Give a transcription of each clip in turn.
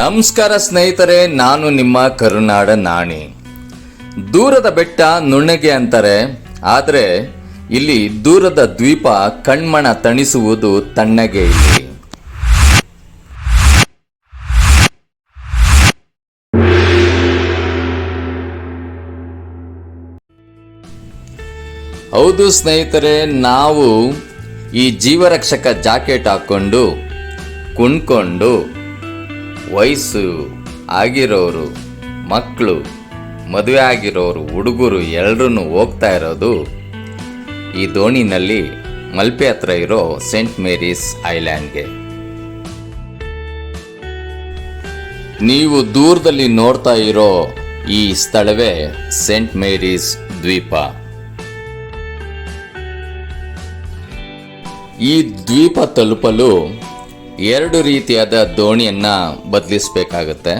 ನಮಸ್ಕಾರ ಸ್ನೇಹಿತರೆ, ನಾನು ನಿಮ್ಮ ಕರುನಾಡ ನಾಣಿ. ದೂರದ ಬೆಟ್ಟ ನುಣ್ಣಗೆ ಅಂತಾರೆ, ಆದರೆ ಇಲ್ಲಿ ದೂರದ ದ್ವೀಪ ಕಣ್ಮಣ ತಣಿಸುವುದು ತಣ್ಣಗೆ ಇಲ್ಲಿ. ಹೌದು ಸ್ನೇಹಿತರೆ, ನಾವು ಈ ಜೀವರಕ್ಷಕ ಜಾಕೆಟ್ ಹಾಕ್ಕೊಂಡು ಕುಣ್ಕೊಂಡು ವಯಸ್ಸು ಆಗಿರೋರು ಮಕ್ಕಳು ಮದುವೆ ಆಗಿರೋರು, ಹುಡುಗರು ಎಲ್ಲರೂ ಹೋಗ್ತಾ ಇರೋದು ಈ ದೋಣಿನಲ್ಲಿ ಮಲ್ಪೆ ಹತ್ರ ಇರೋ ಸೇಂಟ್ ಮೇರೀಸ್ ಐಲ್ಯಾಂಡ್ಗೆ. ನೀವು ದೂರದಲ್ಲಿ ನೋಡ್ತಾ ಇರೋ ಈ ಸ್ಥಳವೇ ಸೇಂಟ್ ಮೇರೀಸ್ ದ್ವೀಪ. ಈ ದ್ವೀಪ ತಲುಪಲು ಎರಡು ರೀತಿಯಾದ ದೋಣಿಯನ್ನ ಬದಲಿಸಬೇಕಾಗತ್ತೆ.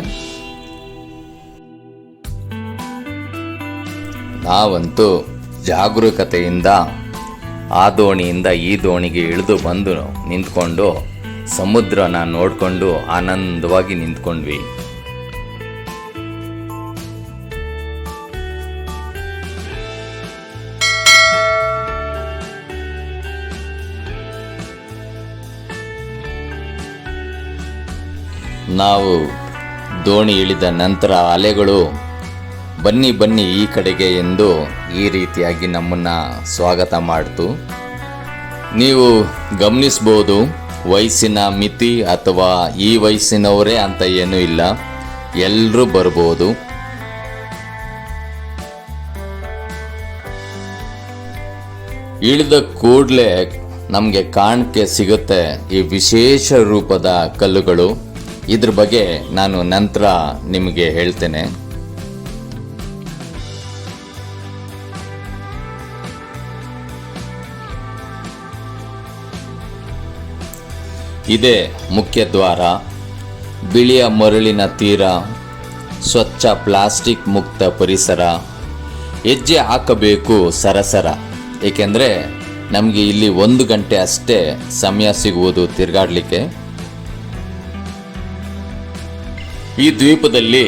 ನಾವಂತೂ ಜಾಗರೂಕತೆಯಿಂದ ಆ ದೋಣಿಯಿಂದ ಈ ದೋಣಿಗೆ ಇಳಿದು ಬಂದು ನಿಂತ್ಕೊಂಡು ಸಮುದ್ರನ ನೋಡಿಕೊಂಡು ಆನಂದವಾಗಿ ನಿಂತ್ಕೊಂಡ್ವಿ. ನಾವು ದೋಣಿ ಇಳಿದ ನಂತರ ಅಲೆಗಳು ಬನ್ನಿ ಬನ್ನಿ ಈ ಕಡೆಗೆ ಎಂದು ಈ ರೀತಿಯಾಗಿ ನಮ್ಮನ್ನು ಸ್ವಾಗತ ಮಾಡ್ತು. ನೀವು ಗಮನಿಸ್ಬೋದು, ವಯಸ್ಸಿನ ಮಿತಿ ಅಥವಾ ಈ ವಯಸ್ಸಿನವರೇ ಅಂತ ಏನೂ ಇಲ್ಲ. ಎಲ್ಲರೂ ಬರ್ಬೋದು. ಇಳಿದ ಕೂಡಲೇ ನಮಗೆ ಕಾಣಕ್ಕೆ ಸಿಗುತ್ತೆ ಈ ವಿಶೇಷ ರೂಪದ ಕಲ್ಲುಗಳು. ಇದ್ರ ಬಗ್ಗೆ ನಾನು ನಂತರ ನಿಮಗೆ ಹೇಳ್ತೇನೆ. ಇದೇ ಮುಖ್ಯ ದ್ವಾರ. ಬಿಳಿಯ ಮರಳಿನ ತೀರ, ಸ್ವಚ್ಛ ಪ್ಲಾಸ್ಟಿಕ್ ಮುಕ್ತ ಪರಿಸರ. ಹೆಜ್ಜೆ ಹಾಕಬೇಕು ಸರಸರ. ಏಕೆಂದರೆ ನಮಗೆ ಇಲ್ಲಿ ಒಂದು ಗಂಟೆ ಅಷ್ಟೇ ಸಮಯ ಸಿಗುವುದು ತಿರುಗಾಡಲಿಕ್ಕೆ. ಈ ದ್ವೀಪದಲ್ಲಿ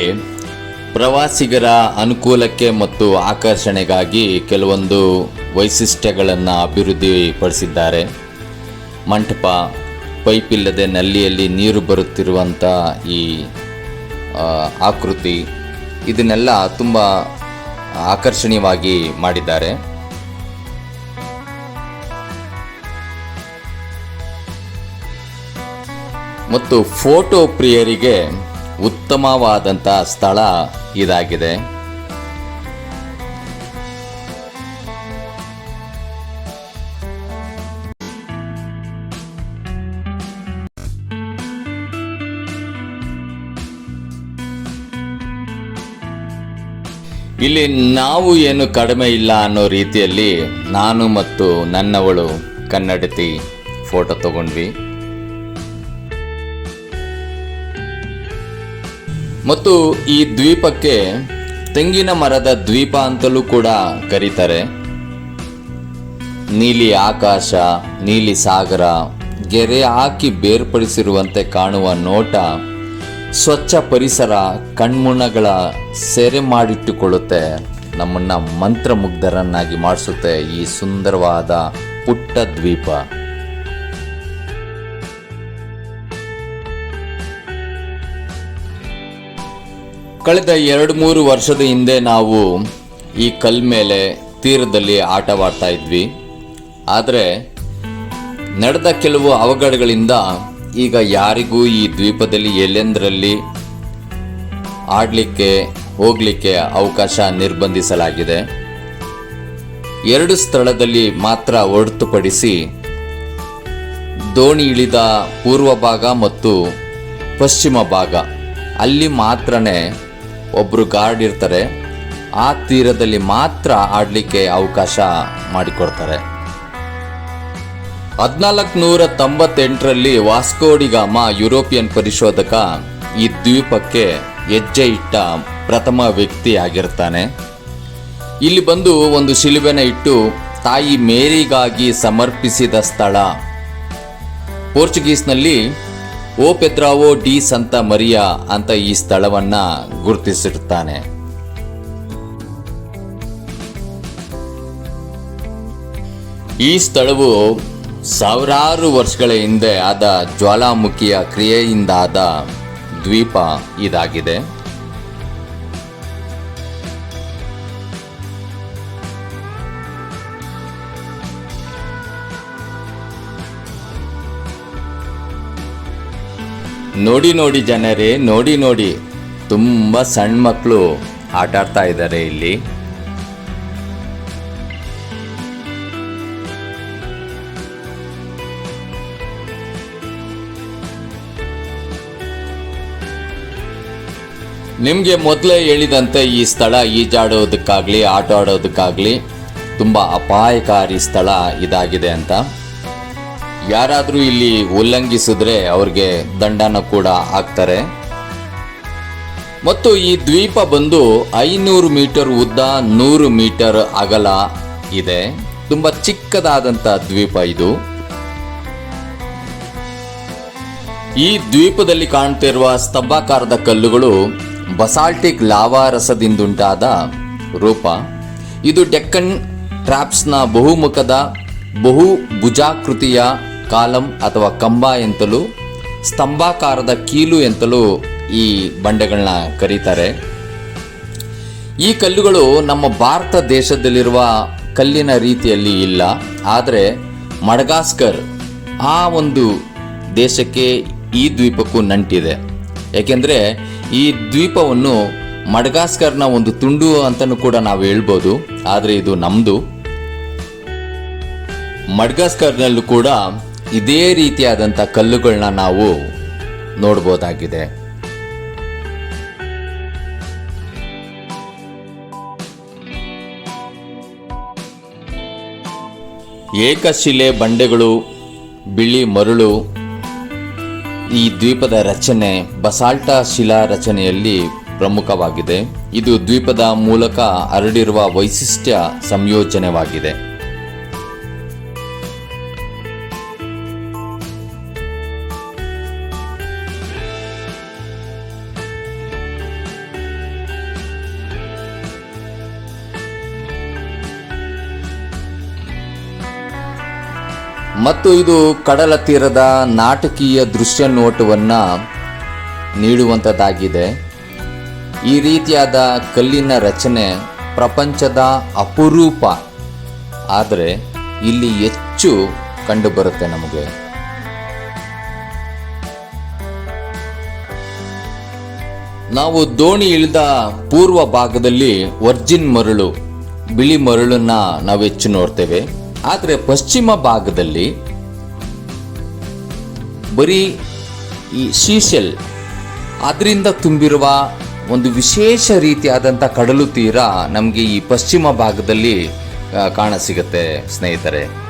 ಪ್ರವಾಸಿಗರ ಅನುಕೂಲಕ್ಕೆ ಮತ್ತು ಆಕರ್ಷಣೆಗಾಗಿ ಕೆಲವೊಂದು ವೈಶಿಷ್ಟ್ಯಗಳನ್ನು ಅಭಿವೃದ್ಧಿಪಡಿಸಿದ್ದಾರೆ. ಮಂಟಪ ಪೈಪ್ ಇಲ್ಲದೆ ನಲ್ಲಿಯಲ್ಲಿ ನೀರು ಬರುತ್ತಿರುವಂಥ ಈ ಆಕೃತಿ ಇದನ್ನೆಲ್ಲ ತುಂಬ ಆಕರ್ಷಣೀಯವಾಗಿ ಮಾಡಿದ್ದಾರೆ. ಮತ್ತು ಫೋಟೋ ಪ್ರಿಯರಿಗೆ ಉತ್ತಮವಾದಂಥ ಸ್ಥಳ ಇದಾಗಿದೆ. ಇಲ್ಲಿ ನಾವು ಏನು ಕಡಿಮೆ ಇಲ್ಲ ಅನ್ನೋ ರೀತಿಯಲ್ಲಿ ನಾನು ಮತ್ತು ನನ್ನವಳು ಕನ್ನಡತಿ ಫೋಟೋ ತಗೊಂಡ್ವಿ. ಮತ್ತು ಈ ದ್ವೀಪಕ್ಕೆ ತೆಂಗಿನ ಮರದ ದ್ವೀಪ ಅಂತಲೂ ಕೂಡ ಕರೀತಾರೆ. ನೀಲಿ ಆಕಾಶ, ನೀಲಿ ಸಾಗರ, ಗೆರೆ ಹಾಕಿ ಬೇರ್ಪಡಿಸಿರುವಂತೆ ಕಾಣುವ ನೋಟ ಸ್ವಚ್ಛ ಪರಿಸರ, ಕಣ್ಮುಣಗಳ ಸೆರೆ ಮಾಡಿಟ್ಟುಕೊಳ್ಳುತ್ತೆ. ನಮ್ಮನ್ನ ಮಂತ್ರಮುಗ್ಧರನ್ನಾಗಿ ಮಾಡಿಸುತ್ತೆ ಈ ಸುಂದರವಾದ ಪುಟ್ಟ ದ್ವೀಪ. ಕಳೆದ ಎರಡು ಮೂರು ವರ್ಷದ ಹಿಂದೆ ನಾವು ಈ ಕಲ್ ಮೇಲೆ ತೀರದಲ್ಲಿ ಆಟವಾಡ್ತಾ ಇದ್ವಿ. ಆದರೆ ನಡೆದ ಕೆಲವು ಅವಘಡಗಳಿಂದ ಈಗ ಯಾರಿಗೂ ಈ ದ್ವೀಪದಲ್ಲಿ ಎಲ್ಲೆಂದರಲ್ಲಿ ಆಡಲಿಕ್ಕೆ, ಹೋಗಲಿಕ್ಕೆ ಅವಕಾಶ ನಿರ್ಬಂಧಿಸಲಾಗಿದೆ. ಎರಡು ಸ್ಥಳದಲ್ಲಿ ಮಾತ್ರ ಹೊರತುಪಡಿಸಿ ದೋಣಿ ಇಳಿದ ಪೂರ್ವ ಭಾಗ ಮತ್ತು ಪಶ್ಚಿಮ ಭಾಗ. ಅಲ್ಲಿ ಮಾತ್ರನೇ ಒಬ್ಬರು ಗಾರ್ಡ್ ಇರ್ತಾರೆ. ಆ ತೀರದಲ್ಲಿ ಮಾತ್ರ ಆಡಲಿಕ್ಕೆ ಅವಕಾಶ ಮಾಡಿಕೊಡ್ತಾರೆ. ಹದಿನಾಲ್ಕು ನೂರ ತೊಂಬತ್ತೆಂಟರಲ್ಲಿ ವಾಸ್ಕೋಡಿಗಾಮ ಯುರೋಪಿಯನ್ ಪರಿಶೋಧಕ ಈ ದ್ವೀಪಕ್ಕೆ ಹೆಜ್ಜೆ ಇಟ್ಟ ಪ್ರಥಮ ವ್ಯಕ್ತಿ ಆಗಿರ್ತಾನೆ ಇಲ್ಲಿ ಬಂದು ಒಂದು ಶಿಲುಬೆನ ಇಟ್ಟು ತಾಯಿ ಮೇರಿಗಾಗಿ ಸಮರ್ಪಿಸಿದ ಸ್ಥಳ ಪೋರ್ಚುಗೀಸ್ನಲ್ಲಿ ಓ ಪೆದ್ರಾವೋ ಡಿ ಸಂತ ಮರಿಯಾ ಅಂತ ಈ ಸ್ಥಳವನ್ನ ಗುರುತಿಸಿರುತ್ತಾನೆ. ಈ ಸ್ಥಳವು ಸಾವಿರಾರು ವರ್ಷಗಳ ಹಿಂದೆ ಆದ ಜ್ವಾಲಾಮುಖಿಯ ಕ್ರಿಯೆಯಿಂದಾದ ದ್ವೀಪ ಇದಾಗಿದೆ. ನೋಡಿ ನೋಡಿ ಜನರೇ, ನೋಡಿ ನೋಡಿ. ತುಂಬ ಸಣ್ಣ ಮಕ್ಕಳು ಆಟ ಆಡ್ತಾ ಇದ್ದಾರೆ ಇಲ್ಲಿ. ನಿಮಗೆ ಮೊದಲೇ ಹೇಳಿದಂತೆ ಈ ಸ್ಥಳ ಈಜಾಡೋದಕ್ಕಾಗಲಿ ಆಟ ಆಡೋದಕ್ಕಾಗಲಿ ತುಂಬ ಅಪಾಯಕಾರಿ ಸ್ಥಳ ಇದಾಗಿದೆ ಅಂತ. ಯಾರಾದರೂ ಇಲ್ಲಿ ಉಲ್ಲಂಘಿಸಿದ್ರೆ ಅವ್ರಿಗೆ ದಂಡನ ಕೂಡ ಹಾಕ್ತಾರೆ. ಮತ್ತು ಈ ದ್ವೀಪ ಬಂದು ಐನೂರು ಮೀಟರ್ ಉದ್ದ ನೂರು ಮೀಟರ್ ಅಗಲ ಇದೆ. ತುಂಬ ಚಿಕ್ಕದಾದಂಥ ದ್ವೀಪ ಇದು. ಈ ದ್ವೀಪದಲ್ಲಿ ಕಾಣ್ತಿರುವ ಸ್ತಂಭಾಕಾರದ ಕಲ್ಲುಗಳು ಬಸಾಲ್ಟಿಕ್ ಲಾವಾ ರಸದಿಂದುಂಟಾದ ರೂಪ. ಇದು ಡೆಕ್ಕನ್ ಟ್ರಾಪ್ಸ್ನ ಬಹುಮುಖದ ಬಹು ಭುಜಾಕೃತಿಯ ಕಾಲಂ ಅಥವಾ ಕಂಬ ಎಂತಲೂ, ಸ್ತಂಭಾಕಾರದ ಕೀಲು ಎಂತಲೂ ಈ ಬಂಡೆಗಳನ್ನ ಕರೀತಾರೆ. ಈ ಕಲ್ಲುಗಳು ನಮ್ಮ ಭಾರತ ದೇಶದಲ್ಲಿರುವ ಕಲ್ಲಿನ ರೀತಿಯಲ್ಲಿ ಇಲ್ಲ. ಆದರೆ ಮಡಗಾಸ್ಕರ್ ಆ ಒಂದು ದೇಶಕ್ಕೆ ಈ ದ್ವೀಪಕ್ಕೂ ನಂಟಿದೆ. ಏಕೆಂದರೆ ಈ ದ್ವೀಪವನ್ನು ಮಡಗಾಸ್ಕರ್ನ ಒಂದು ತುಂಡು ಅಂತಲೂ ಕೂಡ ನಾವು ಹೇಳ್ಬೋದು. ಆದರೆ ಇದು ನಮ್ಮದು ಮಡ್ಗಾಸ್ಕರ್ನಲ್ಲೂ ಕೂಡ ಇದೇ ರೀತಿಯಾದಂಥ ಕಲ್ಲುಗಳನ್ನ ನಾವು ನೋಡ್ಬೋದಾಗಿದೆ. ಏಕಶಿಲೆ ಬಂಡೆಗಳು, ಬಿಳಿ ಮರಳು, ಈ ದ್ವೀಪದ ರಚನೆ ಬಸಾಲ್ಟ ಶಿಲಾ ರಚನೆಯಲ್ಲಿ ಪ್ರಮುಖವಾಗಿದೆ. ಇದು ದ್ವೀಪದ ಮೂಲಕ ಹರಡಿರುವ ವೈಶಿಷ್ಟ್ಯ ಸಂಯೋಜನೆವಾಗಿದೆ. ಮತ್ತು ಇದು ಕಡಲ ತೀರದ ನಾಟಕೀಯ ದೃಶ್ಯ ನೋಟವನ್ನು ನೀಡುವಂಥದ್ದಾಗಿದೆ ಈ ರೀತಿಯಾದ ಕಲ್ಲಿನ ರಚನೆ ಪ್ರಪಂಚದ ಅಪರೂಪ. ಆದರೆ ಇಲ್ಲಿ ಹೆಚ್ಚು ಕಂಡುಬರುತ್ತೆ ನಮಗೆ. ನಾವು ದೋಣಿ ಇಳಿದ ಪೂರ್ವ ಭಾಗದಲ್ಲಿ ವರ್ಜಿನ್ ಮರಳು, ಬಿಳಿ ಮರಳನ್ನ ನಾವು ಹೆಚ್ಚು ನೋಡ್ತೇವೆ. ಆದರೆ ಪಶ್ಚಿಮ ಭಾಗದಲ್ಲಿ ಬರೀ ಈ ಶೀಶೆಲ್ ಅದರಿಂದ ತುಂಬಿರುವ ಒಂದು ವಿಶೇಷ ರೀತಿಯಾದಂಥ ಕಡಲು ತೀರ ನಮಗೆ ಈ ಪಶ್ಚಿಮ ಭಾಗದಲ್ಲಿ ಕಾಣ ಸಿಗುತ್ತೆ ಸ್ನೇಹಿತರೆ.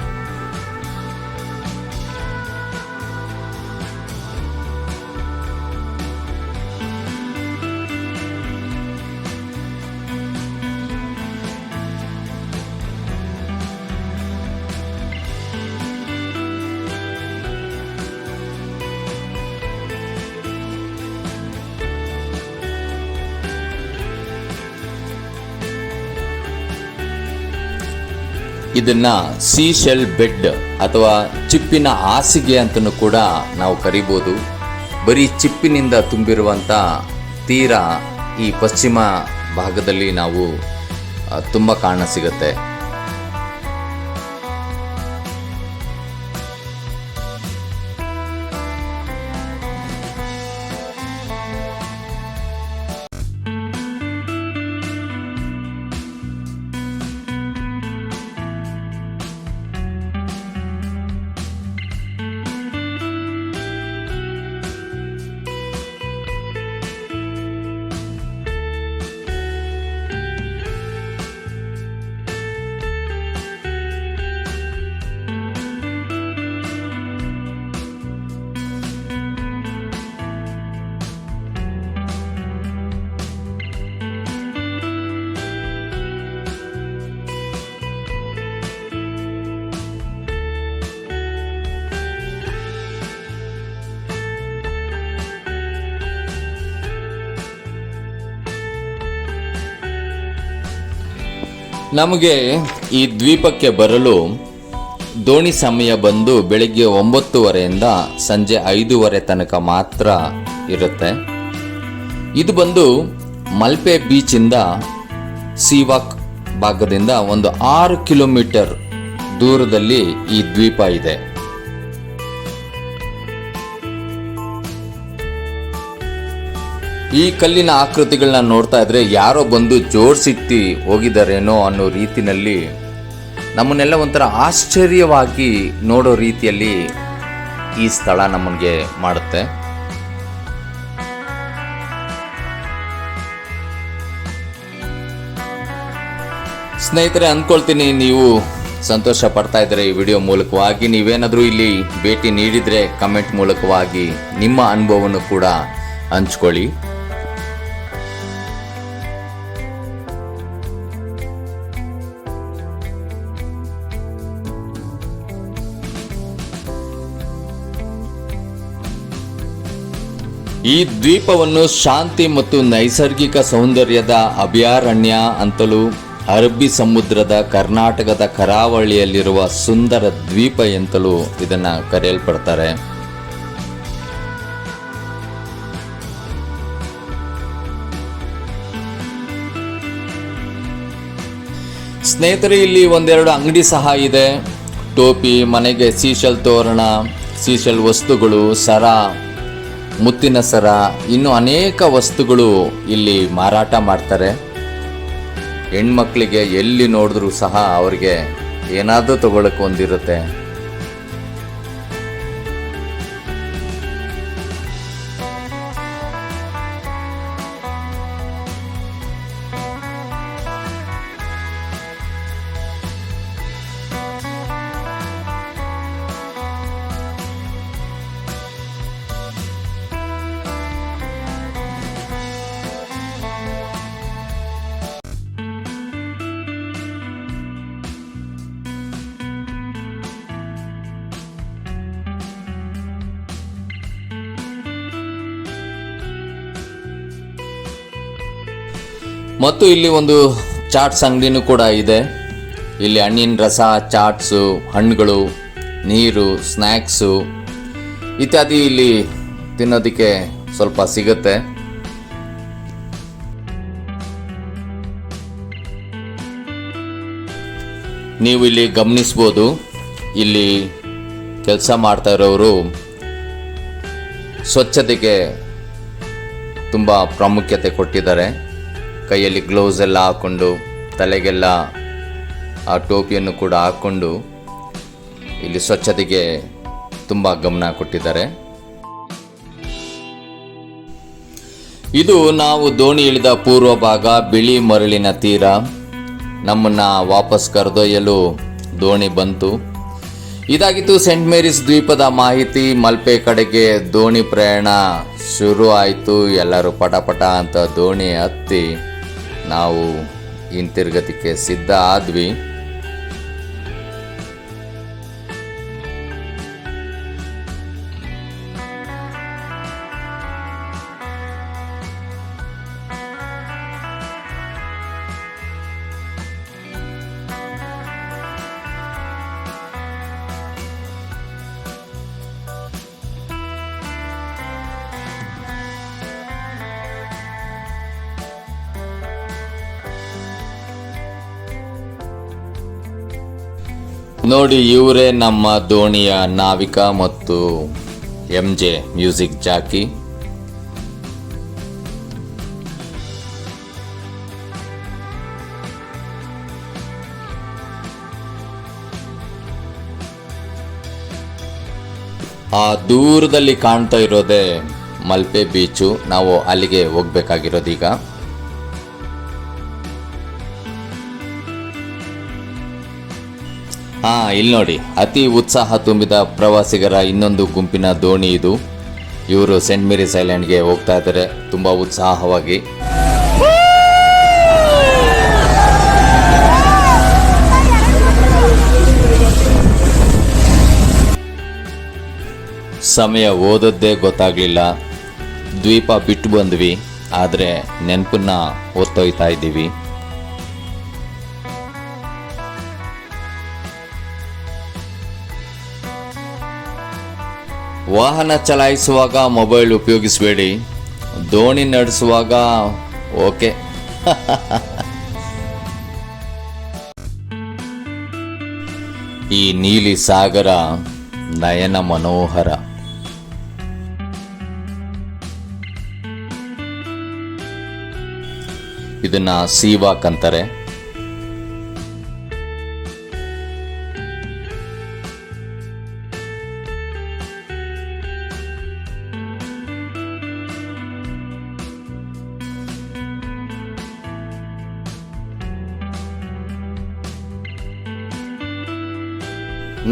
ಇದನ್ನ ಸಿ ಶೆಲ್ ಬೆಡ್ ಅಥವಾ ಚಿಪ್ಪಿನ ಹಾಸಿಗೆ ಅಂತಲೂ ಕೂಡ ನಾವು ಕರಿಬೋದು. ಬರೀ ಚಿಪ್ಪಿನಿಂದ ತುಂಬಿರುವಂಥ ತೀರ ಈ ಪಶ್ಚಿಮ ಭಾಗದಲ್ಲಿ ನಾವು ತುಂಬಾ ಕಾಣ ಕಾಣಸಿಗುತ್ತೆ ನಮಗೆ ಈ ದ್ವೀಪಕ್ಕೆ ಬರಲು ದೋಣಿ ಸಮಯ ಬಂದು ಬೆಳಿಗ್ಗೆ ಒಂಬತ್ತುವರೆಯಿಂದ ಸಂಜೆ ಐದೂವರೆ ತನಕ ಮಾತ್ರ ಇರುತ್ತೆ. ಇದು ಬಂದು ಮಲ್ಪೆ ಬೀಚಿಂದ ಸೀವಾಕ್ ಭಾಗದಿಂದ ಒಂದು ಆರು ಕಿಲೋಮೀಟರ್ ದೂರದಲ್ಲಿ ಈ ದ್ವೀಪ ಇದೆ. ಈ ಕಲ್ಲಿನ ಆಕೃತಿಗಳನ್ನ ನೋಡ್ತಾ ಇದ್ರೆ ಯಾರೋ ಬಂದು ಜೋಡ್ಸಿಟ್ಟಿ ಹೋಗಿದ್ದಾರೇನೋ ಅನ್ನೋ ರೀತಿನಲ್ಲಿ ನಮ್ಮನ್ನೆಲ್ಲ ಒಂಥರ ಆಶ್ಚರ್ಯವಾಗಿ ನೋಡೋ ರೀತಿಯಲ್ಲಿ ಈ ಸ್ಥಳ ನಮಗೆ ಮಾಡುತ್ತೆ. ಸ್ನೇಹಿತರೆ ಅಂದ್ಕೊಳ್ತೀನಿ ನೀವು ಸಂತೋಷ ಪಡ್ತಾ ಇದ್ರೆ ಈ ವಿಡಿಯೋ ಮೂಲಕವಾಗಿ. ನೀವೇನಾದರೂ ಇಲ್ಲಿ ಭೇಟಿ ನೀಡಿದರೆ ಕಮೆಂಟ್ ಮೂಲಕವಾಗಿ ನಿಮ್ಮ ಅನುಭವವನ್ನು ಕೂಡ ಹಂಚ್ಕೊಳ್ಳಿ. ಈ ದ್ವೀಪವನ್ನು ಶಾಂತಿ ಮತ್ತು ನೈಸರ್ಗಿಕ ಸೌಂದರ್ಯದ ಅಭಯಾರಣ್ಯ ಅಂತಲೂ ಅರಬ್ಬಿ ಸಮುದ್ರದ ಕರ್ನಾಟಕದ ಕರಾವಳಿಯಲ್ಲಿರುವ ಸುಂದರ ದ್ವೀಪ ಎಂತಲೂ ಇದನ್ನು ಕರೆಯಲ್ಪಡ್ತಾರೆ. ಸ್ನೇಹಿತರೆ, ಇಲ್ಲಿ ಒಂದೆರಡು ಅಂಗಡಿ ಸಹ ಇದೆ. ಟೋಪಿ, ಮನೆಗೆ ಸೀಶಲ್ ತೋರಣ, ಸೀಶಲ್ ವಸ್ತುಗಳು, ಸರ ಮುತ್ತಿನ ಸರ ಇನ್ನು ಅನೇಕ ವಸ್ತುಗಳು ಇಲ್ಲಿ ಮಾರಾಟ ಮಾಡ್ತಾರೆ. ಹೆಣ್ಮಕ್ಳಿಗೆ ಎಲ್ಲಿ ನೋಡಿದ್ರೂ ಸಹ ಅವ್ರಿಗೆ ಏನಾದರೂ ತಗೊಳಕ್ಕೆ ಒಂದಿರುತ್ತೆ. ಮತ್ತು ಇಲ್ಲಿ ಒಂದು ಚಾಟ್ಸ್ ಅಂಗಡಿನೂ ಕೂಡ ಇದೆ. ಇಲ್ಲಿ ಹಣ್ಣಿನ ರಸ, ಚಾಟ್ಸು, ಹಣ್ಣುಗಳು, ನೀರು ಸ್ನ್ಯಾಕ್ಸು ಇತ್ಯಾದಿ ಇಲ್ಲಿ ತಿನ್ನೋದಕ್ಕೆ ಸ್ವಲ್ಪ ಸಿಗುತ್ತೆ. ನೀವು ಇಲ್ಲಿ ಗಮನಿಸ್ಬೋದು, ಇಲ್ಲಿ ಕೆಲಸ ಮಾಡ್ತಾ ಇರೋರು ಸ್ವಚ್ಛತೆಗೆ ತುಂಬ ಪ್ರಾಮುಖ್ಯತೆ ಕೊಟ್ಟಿದ್ದಾರೆ. ಕೈಯಲ್ಲಿ ಗ್ಲೌಸ್ ಎಲ್ಲ ಹಾಕ್ಕೊಂಡು ತಲೆಗೆಲ್ಲ ಆ ಟೋಪಿಯನ್ನು ಕೂಡ ಹಾಕ್ಕೊಂಡು ಇಲ್ಲಿ ಸ್ವಚ್ಛತೆಗೆ ತುಂಬ ಗಮನ ಕೊಟ್ಟಿದ್ದಾರೆ. ಇದು ನಾವು ದೋಣಿ ಇಳಿದ ಪೂರ್ವ ಭಾಗ, ಬಿಳಿ ಮರಳಿನ ತೀರ. ನಮ್ಮನ್ನ ವಾಪಸ್ ಕರೆದೊಯ್ಯಲು ದೋಣಿ ಬಂತು. ಇದಾಗಿತ್ತು ಸೆಂಟ್ ಮೇರಿಸ್ ದ್ವೀಪದ ಮಾಹಿತಿ. ಮಲ್ಪೆ ಕಡೆಗೆ ದೋಣಿ ಪ್ರಯಾಣ ಶುರು ಆಯಿತು ಎಲ್ಲರೂ ಪಟ ಅಂತ ದೋಣಿ ಹತ್ತಿ ನಾವು ಹಿಂತಿರುಗತಿಗೆ ಸಿದ್ಧ ಆದ್ವಿ. ನೋಡಿ ಇವರೇ ನಮ್ಮ ದೋಣಿಯ ನಾವಿಕ ಮತ್ತು ಎಂ ಜೆ ಮ್ಯೂಸಿಕ್ ಜಾಕಿ. ಆ ದೂರದಲ್ಲಿ ಕಾಣ್ತಾ ಇರೋದೇ ಮಲ್ಪೆ ಬೀಚು. ನಾವು ಅಲ್ಲಿಗೆ ಹೋಗ್ಬೇಕಾಗಿರೋದೀಗ ಹಾ ಇಲ್ಲಿ ನೋಡಿ. ಅತಿ ಉತ್ಸಾಹ ತುಂಬಿದ ಪ್ರವಾಸಿಗರ ಇನ್ನೊಂದು ಗುಂಪಿನ ದೋಣಿ ಇದು. ಇವರು ಸೆಂಟ್ ಮೇರೀಸ್ ಐಲ್ಯಾಂಡ್ಗೆ ಹೋಗ್ತಾ ಇದ್ದಾರೆ ತುಂಬಾ ಉತ್ಸಾಹವಾಗಿ. ಸಮಯ ಓದದ್ದೇ ಗೊತ್ತಾಗ್ಲಿಲ್ಲ. ದ್ವೀಪ ಬಿಟ್ಟು ಬಂದ್ವಿ. ಆದರೆ ನೆನಪನ್ನ ಓದ್ತೊಯ್ತಾ ಇದ್ದೀವಿ. ವಾಹನ ಚಲಾಯಿಸುವಾಗ ಮೊಬೈಲ್ ಉಪಯೋಗಿಸಬೇಡಿ. ದೋಣಿ ನಡೆಸುವಾಗ ಓಕೆ ಈ ನೀಲಿ ಸಾಗರ ನಯನ ಮನೋಹರ. ಇದನ್ನ ಸೀವಾಕ್ ಅಂತಾರೆ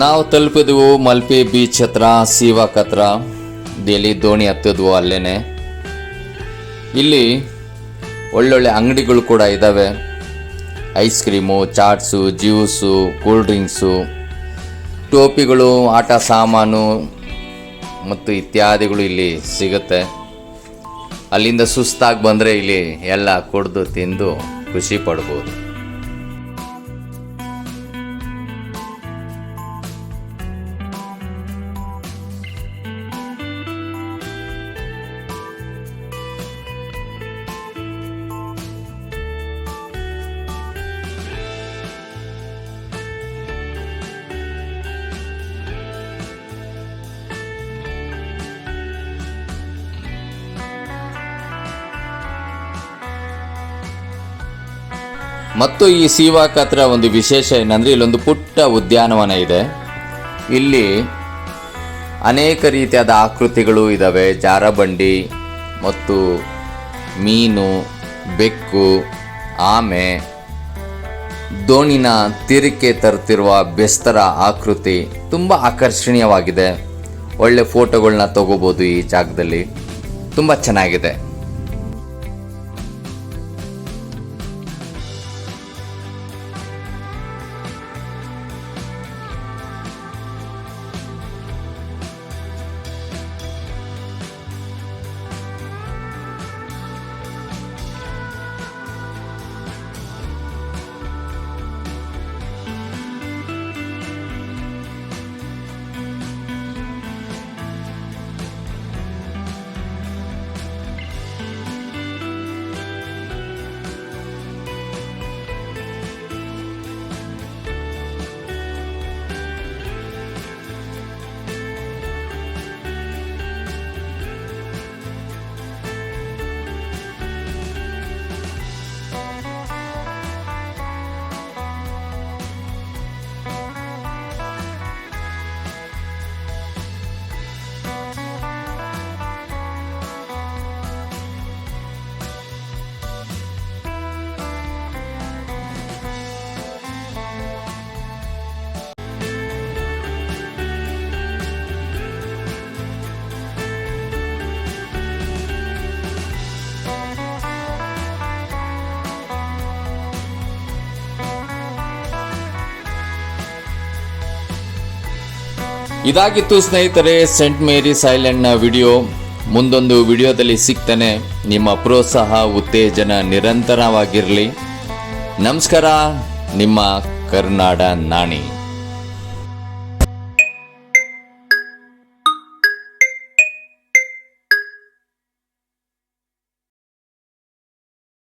ನಾವು ತಲುಪಿದ್ವು ಮಲ್ಪೆ ಬೀಚ್ ಹತ್ರ, ಸೀವಾಕ್ ಹತ್ರ. ಡೇಲಿ ದೋಣಿ ಹತ್ತಿದ್ವು ಅಲ್ಲೇನೆ. ಇಲ್ಲಿ ಒಳ್ಳೊಳ್ಳೆ ಅಂಗಡಿಗಳು ಕೂಡ ಇದ್ದಾವೆ ice cream chats juice cool drinks ಟೋಪಿಗಳು, ಆಟ ಸಾಮಾನು ಮತ್ತು ಇತ್ಯಾದಿಗಳು ಇಲ್ಲಿ ಸಿಗುತ್ತೆ. ಅಲ್ಲಿಂದ ಸುಸ್ತಾಗಿ ಬಂದರೆ ಇಲ್ಲಿ ಎಲ್ಲ ಕುಡಿದು ತಿಂದು ಖುಷಿ ಪಡ್ಬೋದು. ಮತ್ತು ಈ ಸೀವಾಕ್ ಹತ್ರ ಒಂದು ವಿಶೇಷ ಏನಂದ್ರೆ ಇಲ್ಲೊಂದು ಪುಟ್ಟ ಉದ್ಯಾನವನ ಇದೆ. ಇಲ್ಲಿ ಅನೇಕ ರೀತಿಯಾದ ಆಕೃತಿಗಳು ಇದ್ದಾವೆ ಜಾರಬಂಡಿ ಮತ್ತು ಮೀನು, ಬೆಕ್ಕು, ಆಮೆ, ದೋಣಿನ ತಿರಿಕೆ ತರುತ್ತಿರುವ ಬೆಸ್ತರ ಆಕೃತಿ ತುಂಬ ಆಕರ್ಷಣೀಯವಾಗಿದೆ. ಒಳ್ಳೆ ಫೋಟೋಗಳನ್ನ ತಗೋಬೋದು ಈ ಜಾಗದಲ್ಲಿ. ತುಂಬ ಚೆನ್ನಾಗಿದೆ. ಇದಾಗಿತ್ತು ಸ್ನೇಹಿತರೆ ಸೆಂಟ್ ಮೇರಿಸ್ ಐಲ್ಯಾಂಡ್ನ ವಿಡಿಯೋ. ಮುಂದೊಂದು ವಿಡಿಯೋದಲ್ಲಿ ಸಿಗ್ತಾನೆ. ನಿಮ್ಮ ಪ್ರೋತ್ಸಾಹ, ಉತ್ತೇಜನ ನಿರಂತರವಾಗಿರಲಿ. ನಮಸ್ಕಾರ, ನಿಮ್ಮ ಕರ್ನಾಡ ನಾಣಿ.